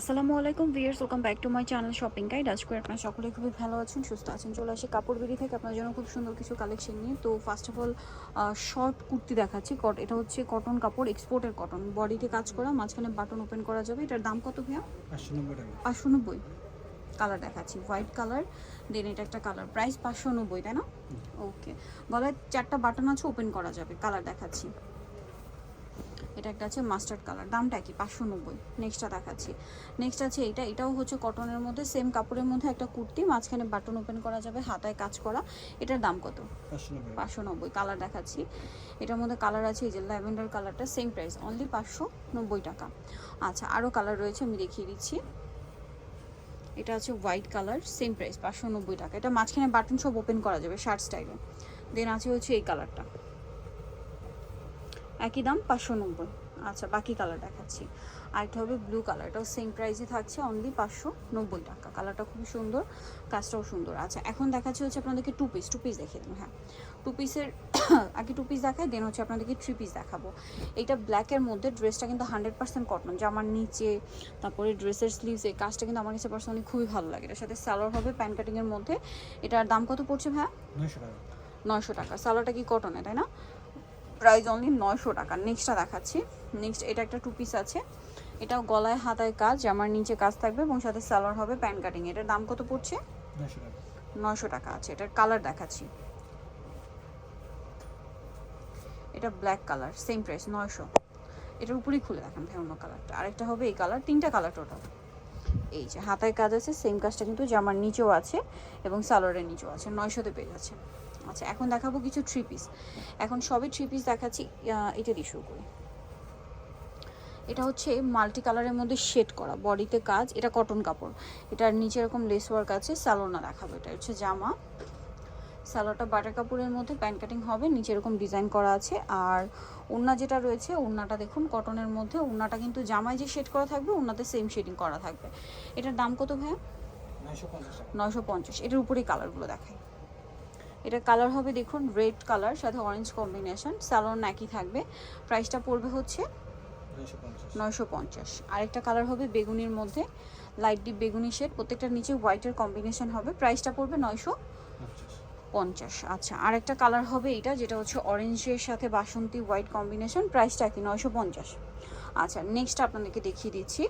আসসালামু আলাইকুম viewers welcome back to my channel shopping guide. আজকে আপনারা সকলে খুবই ভালো আছেন সুস্থ আছেন চলে আসি কাপড় বিড়ি থেকে। আপনার জন্য খুব সুন্দর কিছু কালেকশন নিয়ে। তো first of all short kurti দেখাচ্ছি। কট এটা হচ্ছে কটন কাপড় এক্সপোর্টের কটন বডিতে কাজ করা মাঝখানে বাটন ওপেন করা যাবে। এটার দাম কত ভাইয়া? পাঁচশো নব্বই টাকা। নব্বই। কালার দেখাচ্ছি হোয়াইট কালার দেন এটা একটা কালার প্রাইস পাঁচশো নব্বই তাই না? ওকে গলায় চারটা বাটন আছে ওপেন করা যাবে। কালার দেখাচ্ছি। এটা একটা আছে মাস্টার্ড কালার। দামটা কি পাঁচশো নব্বই। নেক্সটটা দেখাচ্ছি। নেক্সট আছে এটা এটাও হচ্ছে কটনের মধ্যে সেম কাপড়ের মধ্যে একটা কুর্তি মাঝখানে বাটন ওপেন করা যাবে হাতায় কাজ করা। এটার দাম কত? পাঁচশো নব্বই। পাঁচশো নব্বই কালার দেখাচ্ছি। এটার মধ্যে কালার আছে এই যে ল্যাভেন্ডার কালারটা সেম প্রাইস অনলি পাঁচশো নব্বই টাকা। আচ্ছা আরও কালার রয়েছে আমি দেখিয়ে দিচ্ছি। এটা আছে হোয়াইট কালার সেম প্রাইস পাঁচশো নব্বই টাকা। এটা মাঝখানে বাটন সব ওপেন করা যাবে শার্ট স্টাইলে দেন আছে হচ্ছে এই কালারটা একই দাম পাঁচশো নব্বই। আচ্ছা বাকি কালার দেখাচ্ছি। আরেকটা হবে ব্লু কালারটাও সেম প্রাইসে থাকছে অনলি পাঁচশো নব্বই টাকা। কালারটা খুবই সুন্দর কাজটাও সুন্দর। আচ্ছা এখন দেখাচ্ছি হচ্ছে আপনাদেরকে টু পিস টু পিস দেখিয়ে দেবো হ্যাঁ। টু পিসের আগে টু পিস দেখায় দেন হচ্ছে আপনাদেরকে থ্রি পিস দেখাবো। এইটা ব্ল্যাকের মধ্যে ড্রেসটা কিন্তু হান্ড্রেড পার্সেন্ট কটন জামার নিচে তারপরে ড্রেসের স্লিভস এই কাজটা কিন্তু আমার কাছে পার্সোনালি খুবই ভালো লাগে। এটার সাথে সালোয়ার হবে প্যান কাটিংয়ের মধ্যে। এটার দাম কত পড়ছে ভাইয়া? নয়শো টাকা। নয়শো টাকা। সালোয়ারটা কি কটনে তাই না? প্রাইস অনলি নয়শো টাকা। নেক্সটটা দেখাচ্ছি। নেক্সট এটা একটা টু পিস আছে। এটাও গলায় হাতায় কাজ জামার নিচে কাজ থাকবে এবং সাথে সালোয়ার হবে প্যান কাটিং এটার দাম কত পড়ছে? নয়শো টাকা। আছে। এটার কালার দেখাচ্ছি। এটা ব্ল্যাক কালার সেম প্রাইস নয়শো। এটার উপরেই খুলে দেখান ভাই অন্য কালারটা আরেকটা হবে এই কালার তিনটা কালার টোটাল এই যে হাতায় কাজ আছে সেম কাজটা কিন্তু জামার নিচেও আছে এবং সালোয়ারের নিচেও আছে। নয়শোতে পেয়ে যাচ্ছে। আচ্ছা এখন দেখাবো কিছু থ্রি পিস এখন সবই থ্রি পিস দেখাচ্ছি এটা দিয়ে শুরু করি। এটা হচ্ছে মাল্টি কালারের মধ্যে শেড করা বডিতে কাজ। এটা কটন কাপড়। এটার নিচে এরকম লেস ওয়ার্ক আছে সালোনা দেখাবো। এটা হচ্ছে জামা। সালোয়ারটা বাটার কাপড়ের মধ্যে প্যান্ট কাটিং হবে নিচে এরকম ডিজাইন করা আছে। আর ওড়না যেটা রয়েছে ওড়নাটা দেখুন কটনের মধ্যে। ওড়নাটা কিন্তু জামায় যে শেড করা থাকবে ওড়নাতে সেম শেডিং করা থাকবে। এটার দাম কত ভাইয়া? নয়শো পঞ্চাশ নয়শো পঞ্চাশ। এটার উপরেই কালারগুলো দেখাই। এটা কালার হবে দেখুন রেড কালার সাথে অরেঞ্জ কম্বিনেশন স্যালোন একই থাকবে। প্রাইসটা পড়বে হচ্ছে নয়শো পঞ্চাশ। আরেকটা কালার হবে বেগুনির মধ্যে লাইট ডিপ বেগুনি শেড প্রত্যেকটার নিচে হোয়াইটের কম্বিনেশন হবে। প্রাইসটা পড়বে নয়শো পঞ্চাশ। পঞ্চাশ। আচ্ছা আরেকটা কালার হবে এটা যেটা হচ্ছে অরেঞ্জের সাথে বাসন্তী হোয়াইট কম্বিনেশন প্রাইসটা কি নয়শো পঞ্চাশ। আচ্ছা নেক্সট আপনাদেরকে দেখিয়ে দিচ্ছি।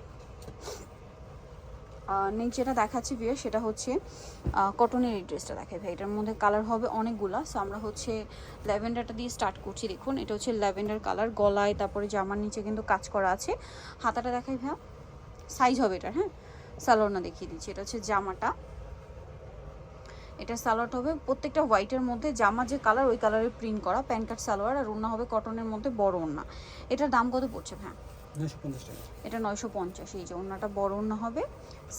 নেক্সট যেটা দেখাচ্ছি বিয়ে সেটা হচ্ছে কটনের এই ড্রেসটা দেখাই ভাই। এটার মধ্যে কালার হবে অনেকগুলা। সো আমরা হচ্ছে ল্যাভেন্ডারটা দিয়ে স্টার্ট করছি, দেখুন। এটা হচ্ছে ল্যাভেন্ডার কালার গলায়, তারপরে জামার নিচে কিন্তু কাজ করা আছে। হাতাটা দেখাই ভাইয়া। সাইজ হবে এটার হ্যাঁ? সালোয়ার না দেখিয়ে দিচ্ছি। এটা হচ্ছে জামাটা। এটা সালোয়ার হবে প্রত্যেকটা হোয়াইটের মধ্যে। জামা যে কালার ওই কালারের প্রিন্ট করা। প্যান কার্ড সালোয়ার, আর ওড়না হবে কটনের মধ্যে বড় ওড়না। এটার দাম কত পড়ছে টাকা এটা নয়শো পঞ্চাশ এই যে ওড়নাটা বড় ওড়না হবে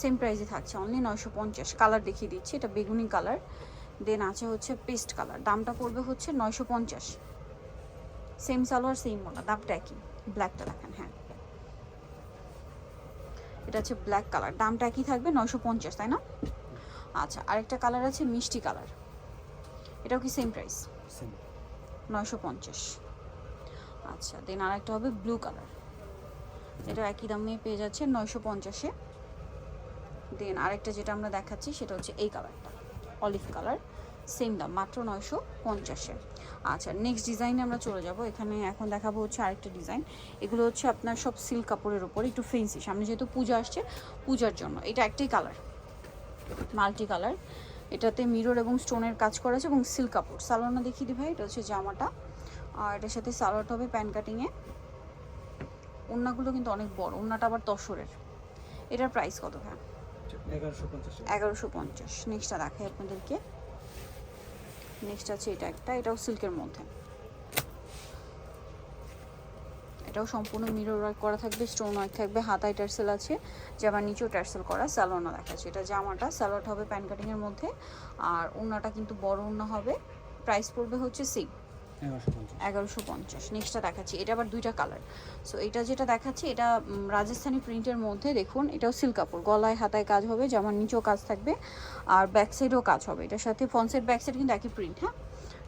সেম প্রাইসে থাকছে অনলি নয়শো পঞ্চাশ। কালার দেখিয়ে দিচ্ছি এটা বেগুনি কালার দেন আছে হচ্ছে পেস্ট কালার দামটা পড়বে হচ্ছে নয়শো পঞ্চাশ। সেম সালোয়ার সেম ওড়না দামটা একই ব্ল্যাকটা দেখেন হ্যাঁ। এটা হচ্ছে ব্ল্যাক কালার দামটা একই থাকবে নয়শো পঞ্চাশ তাই না? আচ্ছা আরেকটা কালার আছে মিষ্টি কালার এটাও কি সেম প্রাইস নয়শো পঞ্চাশ। আচ্ছা দেন আরেকটা হবে ব্লু কালার এটা একই দামে পেয়ে যাচ্ছে নয়শো পঞ্চাশে। দেন আরেকটা যেটা আমরা দেখাচ্ছি সেটা হচ্ছে এই কালারটা অলিভ কালার সেম দাম, মাত্র নয়শো পঞ্চাশে। আচ্ছা নেক্সট ডিজাইনে আমরা চলে যাব। এখানে এখন দেখাবো হচ্ছে আরেকটা ডিজাইন এগুলো হচ্ছে আপনার সব সিল্ক কাপড়ের ওপর একটু ফেন্সি সামনে যেহেতু পূজা আসছে, পূজার জন্য। এটা একটাই কালার মাল্টি কালার এটাতে মিরর এবং স্টোনের কাজ করা আছে এবং সিল্ক কাপড়। সালোয়ারটা দেখিয়ে দিই ভাই, এটা হচ্ছে জামাটা। আর এটার সাথে সালোয়ারটা হবে প্যান কাটিংয়ে ওড়নাগুলো কিন্তু অনেক বড়। ওড়নাটা আবার তসরের এটার প্রাইস কত হ্যাঁ এগারোশো পঞ্চাশ নেক্সটটা দেখাই আপনাদেরকে। নেক্সট আছে এটা একটা। এটাও সিল্কের মধ্যে। এটাও সম্পূর্ণ মিরর ওয়ার্ক করা থাকবে স্টোন ওয়ার্ক থাকবে। হাতায় টার্সেল আছে জামার নিচেও টার্সেল করা স্যালোনা দেখাচ্ছে। এটা জামাটা স্যালোয়ারটা হবে প্যান কাটিংয়ের মধ্যে। আর ওড়নাটা কিন্তু বড় ওড়না হবে। প্রাইস পড়বে হচ্ছে সিম এগারোশো পঞ্চাশ। নেক্সটটা দেখাচ্ছি। এটা আবার দুইটা কালার সো এটা যেটা দেখাচ্ছি এটা রাজস্থানি প্রিন্টের মধ্যে দেখুন এটাও সিল্ক কাপড়। গলায় হাতায় কাজ হবে জামার নিচেও কাজ থাকবে আর ব্যাক সাইডেও কাজ হবে। এটার সাথে সাইড ব্যাক সাইড কিন্তু একই প্রিন্ট হ্যাঁ?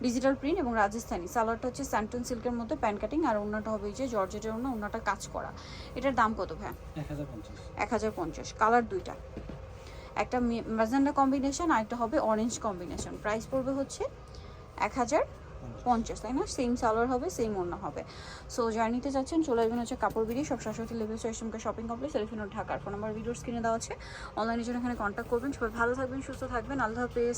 ডিজিটাল প্রিন্ট এবং রাজস্থানি। সালোয়ারটা হচ্ছে স্যান্টন সিল্কের মধ্যে প্যান্ট কাটিং আর ওনাটা হবে এই যে জর্জেটের ওনা ওনাটা কাজ করা। এটার দাম কত ভাই এক হাজার পঞ্চাশ। এক হাজার পঞ্চাশ কালার দুইটা। একটা ম্যাজেন্ডা কম্বিনেশন আর একটা হবে অরেঞ্জ কম্বিনেশন প্রাইস পড়বে হচ্ছে এক হাজার পঞ্চাশ, তাই না? সেম সালোয়ার হবে সেম অন্য হবে। সো জার্নিতে নিতে চাচ্ছেন চলে আসবেন হচ্ছে কাপড় বিড়ি সব শাশ্বতী লেভেল চয়েসমকে শপিং কমপ্লেক্স এলিফিনোর ঢাকার ফোন নাম্বার ভিডিওর স্ক্রিনে দেওয়া আছে। অনলাইনের জন্য এখানে কন্ট্যাক্ট করবেন। সবাই ভালো থাকবেন, সুস্থ থাকবেন। আল্লাহ হাফেজ।